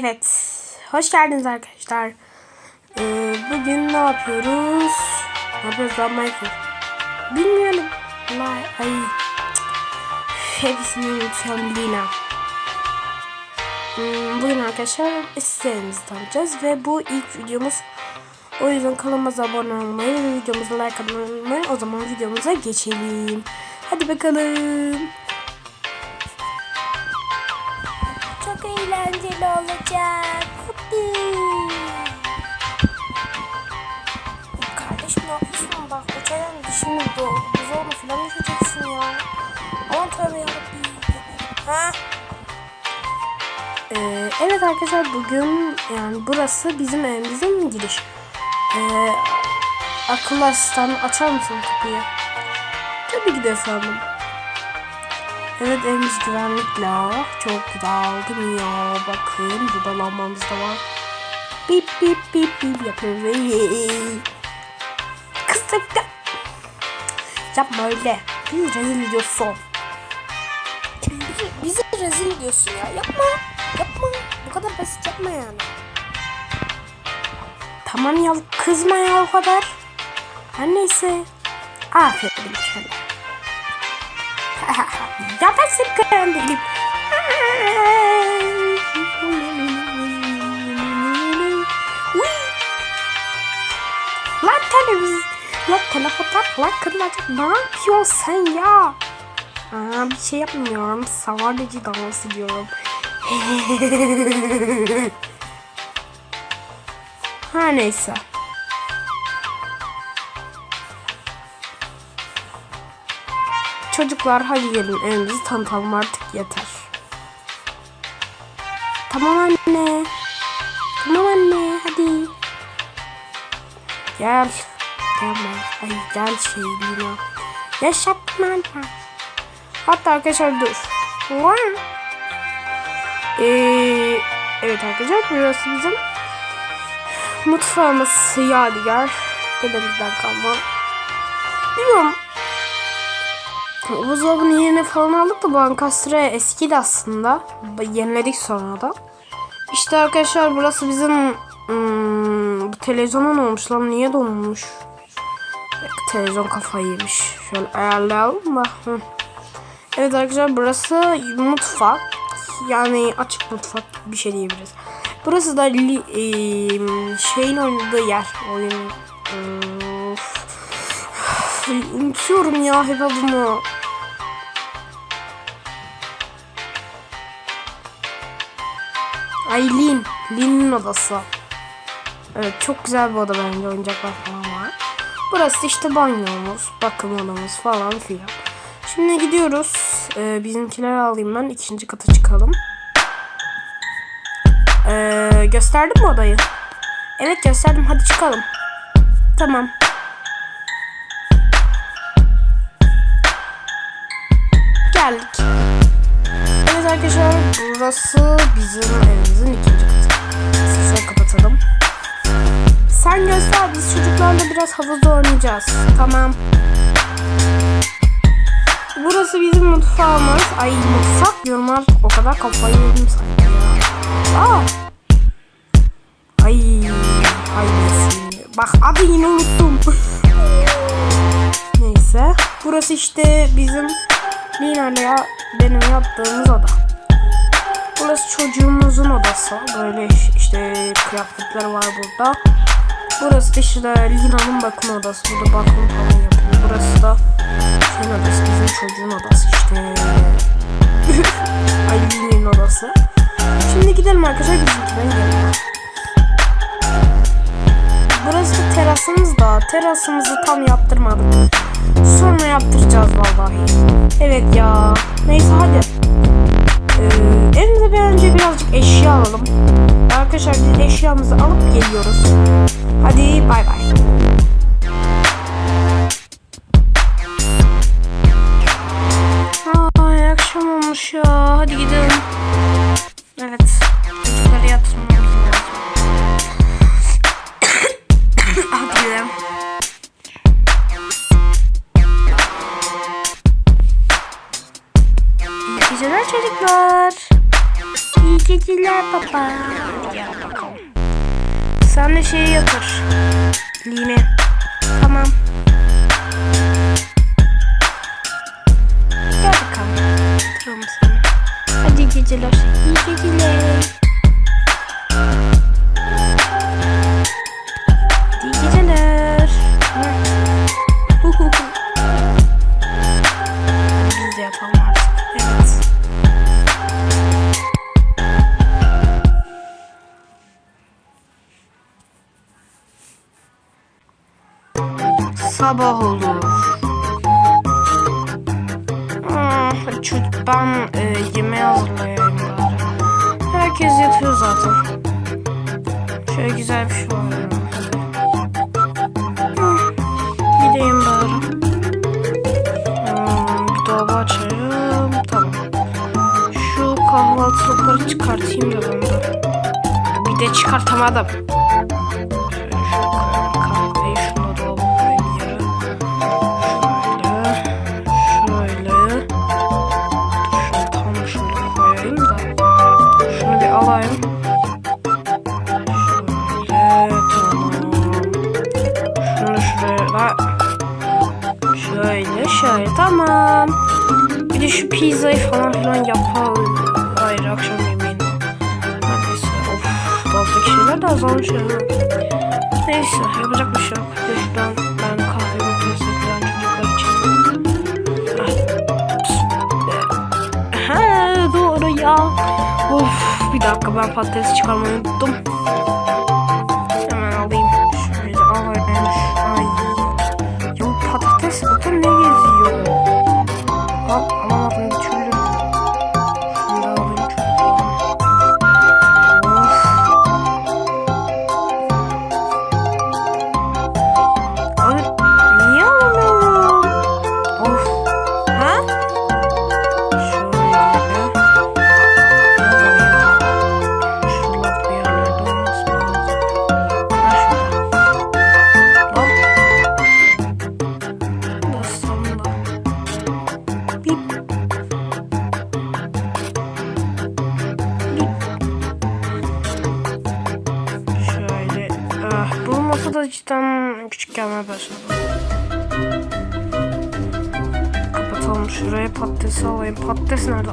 Evet. Hoş geldiniz arkadaşlar. Ee, bugün ne yapıyoruz? Ne yapıyoruz lan? Bilmiyorum. Ay. Cık. Hepsini unutuyorum Lina. Hmm, bugün arkadaşlar isteğimizi tanıyacağız ve bu ilk videomuz. O yüzden kanalımıza abone olmayı ve videomuza like atmayı. O zaman videomuza geçelim. Hadi bakalım. Eğlenceli olacak. Hoppi. Kardeşim ne yapıyorsun bak o çaydan dişini bu buzdolabına falan düşeceksin ya. Aman tövbe yarabbim. Ha? Ee, evet arkadaşlar bugün yani burası bizim evimizin giriş. Ee, akıllı asistan açar mısın kapıyı? Tabii ki de efendim. Evet evimiz güvenlikle. Çok güzel değil ya? Bakın burada lambamız da var. Bip bip bip bip yapıyor. Kızım ya. Yapma öyle. Bizi rezil ediyorsun. Bizi rezil ediyorsun ya. Yapma. Yapma. Bu kadar basit yapma yani. Tamam ya kızma ya o kadar. Her neyse. Aferin değilim. Uy. Lan televiz. Lan telefon lan kırılacak. Ne yapıyorsun sen ya? Aa, bir şey yapmıyorum. Sadece dans ediyorum. Her neyse. Çocuklar hadi gelin evimizi tanıtalım artık yeter. Tamam anne. Tamam anne hadi. Gel. Gelme. Ay gel şey Lina. Yaşattım anne. Hatta arkadaşlar dur. Ee, evet arkadaşlar burası bizim mutfağımız yadigar. Dedemizden kalma. Bilmiyorum. Buzdolabının yerine falan aldık da bu ankastre eskiydi aslında. Yeniledik sonra da. İşte arkadaşlar burası bizim hmm, bu televizyonun olmuş lan niye donmuş? Televizyon kafayı yemiş. Şöyle ayarlayalım da. Evet arkadaşlar burası mutfak. Yani açık mutfak bir şey diyebiliriz. Burası da li, e, şeyin oynadığı yer. Oyun. Of. Unutuyorum ya hep adını. Ay Lin. Lin'in odası. Evet çok güzel bir oda bence oyuncaklar falan var. Burası işte banyomuz, bakım odamız falan filan. Şimdi gidiyoruz. Ee, bizimkileri alayım ben. ikinci kata çıkalım. Ee, gösterdim mi odayı? Evet gösterdim. Hadi çıkalım. Tamam. Geldik. Evet arkadaşlar burası bizim evimizin ikinci katı. Sesleri kapatalım. Sen göster biz çocuklarla biraz havuzda oynayacağız. Tamam. Burası bizim mutfağımız. Ay mutfak diyorum artık o kadar kafayı yedim sanki. Aa. Ay. Ay. Bak adı yine unuttum. Neyse. Burası işte bizim Lina'yla ya, benim yaptığımız oda. Burası çocuğumuzun odası. Böyle işte kıyafetler var burada. Burası da işte Lina'nın bakım odası. Burada bakım falan yapıyor. Burası da senin odası bizim çocuğun odası işte. Ali'nin odası. Şimdi gidelim arkadaşlar bizimkiden gidelim. Burası da terasımız da. Terasımızı tam yaptırmadık. Sonra yaptıracağız vallahi. Evet ya. Neyse hadi. Ee, evimize bir önce birazcık eşya alalım. Arkadaşlar biz eşyamızı alıp geliyoruz. Hadi bay bay. Geceler çocuklar. İyi geceler baba. Gel bakalım. Sen de şeyi yatır. Line. Tamam. Gel bakalım. Yatıralım seni. Hadi geceler. İyi geceler. Zaten. Şöyle güzel bir şey oluyor. Gideyim bari. Hmm, bir dolabı açayım. Tamam. Şu kahvaltılıkları çıkartayım da ben de. Bir de çıkartamadım. Şu pizzayı falan filan yapalım. Hayır akşam yemeğini. Neredeyse of dolaptaki şeyler de azalmış ya. Neyse yapacak bir şey yok. Şuradan ben kahvemi teyze falan çocuklar için. Ha doğru ya. Of bir dakika ben patatesi çıkarmayı unuttum. Cidden küçük gelmeye başladı. Kapatalım şuraya patatesi alayım. Patates nerede?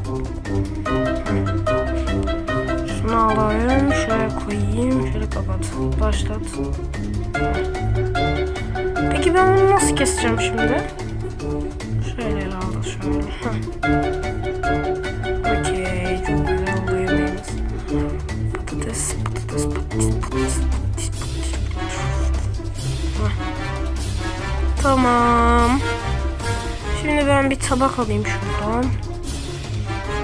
Şunu alayım. Şuraya koyayım. Şöyle kapat. Başlat. Peki ben bunu nasıl keseceğim şimdi? Şöyle herhalde şöyle. Tamam. Şimdi ben bir tabak alayım şuradan.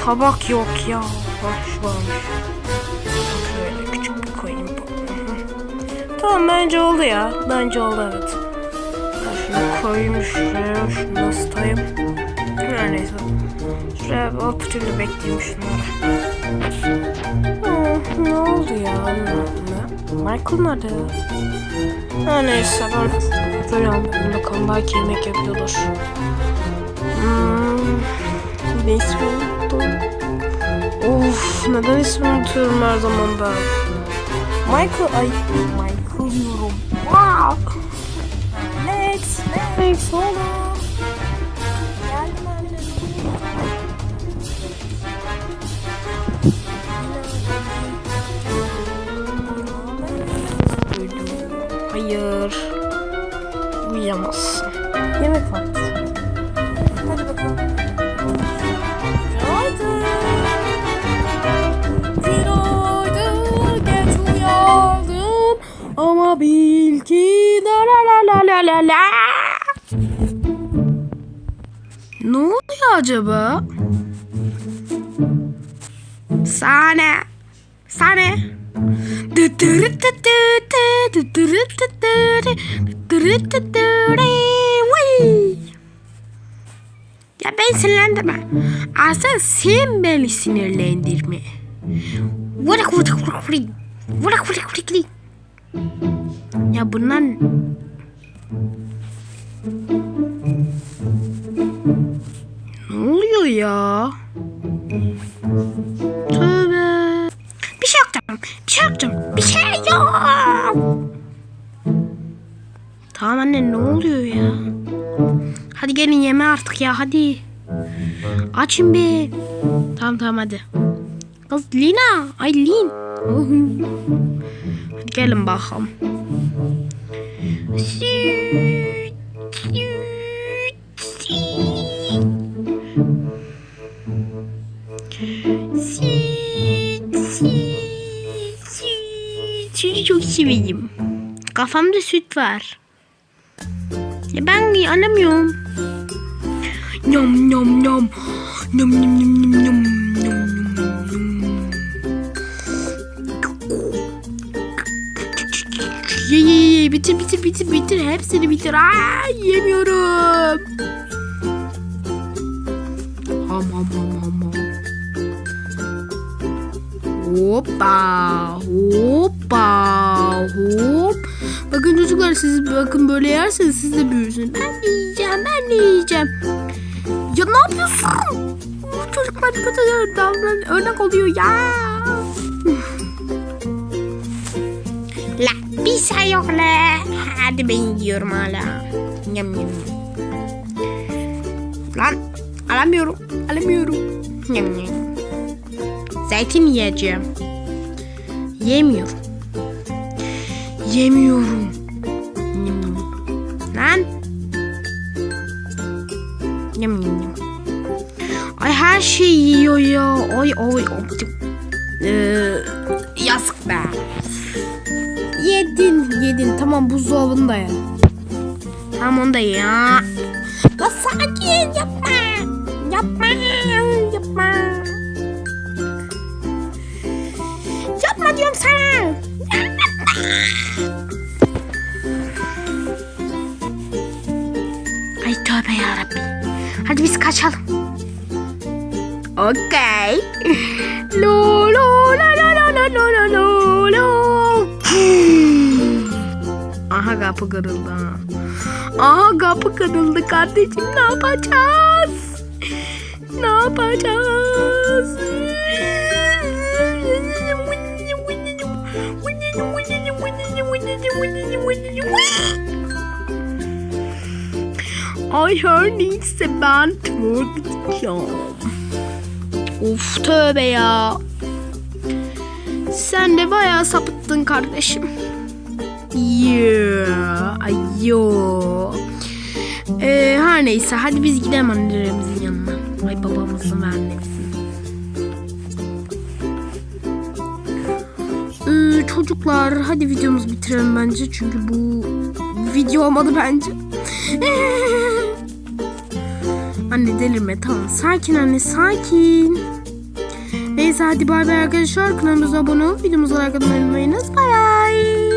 Tabak yok ya. Hah şu varmış. Şöyle küçük bir koyayım. Tamam bence oldu ya. Bence oldu evet. Ben şunu koyayım şuraya. Şunu da ısıtayım. Her neyse. Şuraya oturayım da bekleyeyim şunları. Hı, ne oldu ya? Michael nerede ya? Neyse ben anladım bakalım belki yemek yapıyordur. Hmm, ne ismi unuttum. Of neden ismini unutuyorum her zaman ben. Michael ay Michael diyorum. Wow. Alex. Thanks oğlum. Geldim. Hayır. Uyuyamazsın. Yemek vakti. Hadi bakalım. Günaydın. Günaydın geç uyandım ama bil ki la la la la la la. Ne oluyor acaba? Sahne. Sahne. Ya ben sinirlendirme. Aslında sen beni sinirlendirme. Vurak vurak vurak vurak. Vurak vurak vurak vurak. Ya bunlar... Ne oluyor ya? Tövbe. Anne ne oluyor ya? Hadi gelin yeme artık ya hadi. Açın bir. Tamam tamam hadi. Kız Lina. Ay Lin. Hadi gelin bakalım. Süt, süt, süt. Süt, süt, süt. Çok severim. Kafamda süt var. Ya ben nyam. Nyam nyam nyam nyam nyam. Nyam nyam nyam. Ye ye ye bitir bitir bitir bitir hepsini bitir. Aa yemiyorum. Ham ham ham ham ham. Hoppa hoppa hop. Bakın çocuklar siz bakın böyle yerseniz siz de büyürsünüz. Ben de yiyeceğim ben de yiyeceğim. Ya ne yapıyorsun? Bu Çocuklar kötü davran örnek oluyor ya. La bir şey yok la. Hadi ben yiyorum hala. Yam yam. Lan alamıyorum. Alamıyorum. Yam yam. Zeytin yiyeceğim. Yemiyorum. Yemiyorum. Yum. Lan. Yum, yum, yum. Ay her şeyi yiyor ya. Ay ay. Ee, yazık be. Yedin yedin. Tamam buzdolabını da ye. Tamam onu da ya. La sakin. Yapma. Tövbe yarabbi. Hadi biz kaçalım. Okey. Lo lo la la la la la la lo lo. Aha kapı kırıldı. ha. Aha kapı kırıldı kardeşim ne yapacağız? Ne yapacağız? Ay her neyse ben tuvalet gideceğim. Of tövbe ya. Sen de bayağı sapıttın kardeşim. Yeah. Ay yo. Ee, her neyse hadi biz gidelim annelerimizin yanına. Ay babamızın ve annemizin. Ee, çocuklar hadi videomuzu bitirelim bence çünkü bu video olmadı bence. anne delirme tamam sakin anne sakin. Neyse hadi bay bay arkadaşlar kanalımıza abone olup videomuza like atmayı unutmayınız. Bay bay.